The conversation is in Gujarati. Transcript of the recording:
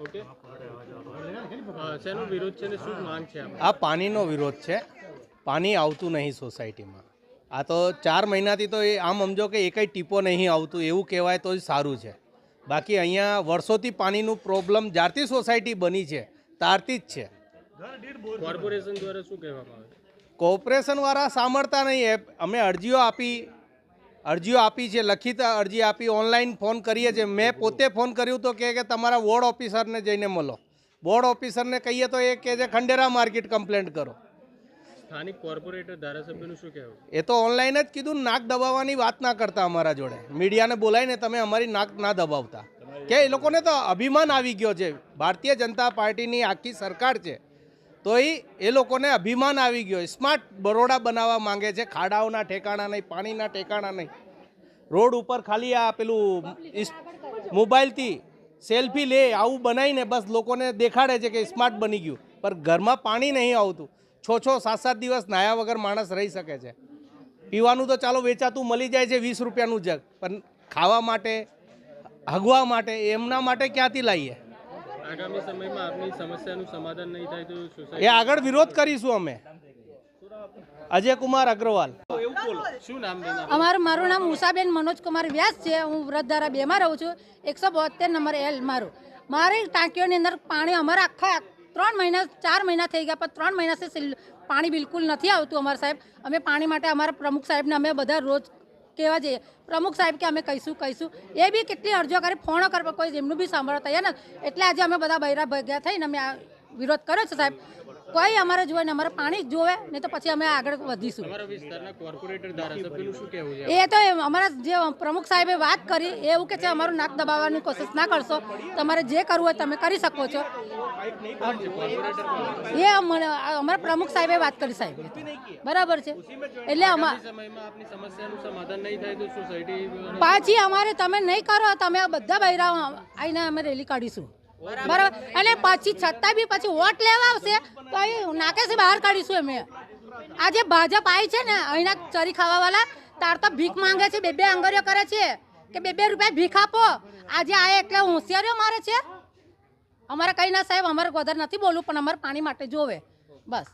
ઓકે અ, શેનો વિરોધ છે અને શું માંગ છે આ પાણીનો વિરોધ છે. પાણી આવતું નહીં સોસાયટીમાં. આ તો ચાર મહિનાથી તો એ આમ સમજો કે એકય ટીપો નહીં આવતું એવું કહેવાય તો જ સારું છે. બાકી અહીંયા વર્ષોથી પાણીનું પ્રોબ્લેમ જ્યારથી સોસાયટી બની છે ત્યારથી જ છે. કોર્પોરેશન દ્વારા શું કહેવામાં આવે? છે કોર્પોરેશનવાળા સાંભળતા નહીં એ અમે અરજીઓ આપી અરજીઓ આપી છે લખિત અરજી આપી ઓનલાઈન ફોન કરીએ છીએ. મેં પોતે ફોન કર્યું તો કે તમારા વોર્ડ ઓફિસરને જઈને મળો. બોર્ડ ઓફિસરને કહીએ તો એ કહે છે ખંડેરા માર્કેટ કમ્પ્લેન્ટ કરો. સ્થાનિક કોર્પોરેટર ધારાસભ્યનું શું કહેવું? એ તો ઓનલાઈન જ કીધું નાક દબાવવાની વાત ના કરતા અમારા જોડે. મીડિયાને બોલાવીને તમે અમારી નાક ના દબાવતા. કે એ લોકોને તો અભિમાન આવી ગયો છે. ભારતીય જનતા પાર્ટીની આખી સરકાર છે. તો એ એ લોકોને અભિમાન આવી ગયો. સ્માર્ટ બરોડા બનાવવા માંગે છે. ખાડાઓના ઠેકાણા નહીં, પાણીના ઠેકાણા નહીં. રોડ ઉપર ખાલી આ પેલું મોબાઈલથી સેલ્ફી લે, આવું બનાવીને બસ લોકોને દેખાડે છે કે સ્માર્ટ બની ગયું. પણ ઘરમાં પાણી નહીં આવતું. છ છ, સાત સાત દિવસ નાયા વગર માણસ રહી શકે છે. પીવાનું તો ચાલો વેચાતું મળી જાય છે વીસ રૂપિયાનું જગ પણ ખાવા માટે, હગવા માટે, એમના માટે ક્યાંથી લાવીએ આગામી સમયમાં આપની સમસ્યાનું સમાધાન નહીં થાય તો એ આગળ વિરોધ કરીશું અમે. અજય કુમાર અગ્રવાલ. શું નામ અમારું મારું નામ ઉષાબેન મનોજ કુમાર વ્યાસ છે. હું વ્રતધારા બેમાં રહું છું. એકસો બોતેર નંબર એલ મારું. મારી ટાંકીઓની અંદર પાણી અમારા આખા ત્રણ મહિના ચાર મહિના થઈ ગયા પણ ત્રણ મહિનાથી પાણી બિલકુલ નથી આવતું અમારા સાહેબ. અમે પાણી માટે અમારા પ્રમુખ સાહેબને અમે બધા રોજ કહેવા જઈએ. પ્રમુખ સાહેબ કે અમે કહીશું કહીશું. એ બી કેટલી અરજીઓ કરી, ફોનો કરવા, કોઈ એમનું બી સાંભળવા તૈયાર નથી. એટલે આજે અમે બધા બૈરા ભેગા થઈને અમે આ વિરોધ કર્યો છે સાહેબ. કોઈ અમારે જોવે ને અમારે પાણી જ જોવે નહીં તો પછી અમે આગળ વધીશું. એ તો અમારા જે પ્રમુખ સાહેબે વાત કરી એવું કે છે અમારું નાક દબાવવાની કોશિશ ના કરશો. તમારે જે કરવું હોય તમે કરી શકો છો. એ અમારા પ્રમુખ સાહેબે વાત કરી સાહેબ. બરાબર છે. એટલે પાછી અમારે તમે નહીં કરો તમે આ બધા બૈરા આવીને અમે રેલી કાઢીશું. બરાબર. એટલે પછી છતાં બી પછી વોટ લેવા આવશે તો એ નાકેથી બહાર કાઢીશું અમે આજે ભાજપ આવી છે ને, અહીંના ચરી ખાવાવાળા તાર તો ભીખ માંગે છે, બે બે આંગળીઓ કરે છે કે બે બે રૂપિયા ભીખ આપો. આજે આ એટલે હોશિયારીઓ મારે છે. અમારે કંઈ ના સાહેબ, અમારે વધારે નથી બોલવું, પણ અમારે પાણી માટે જોવે. બસ.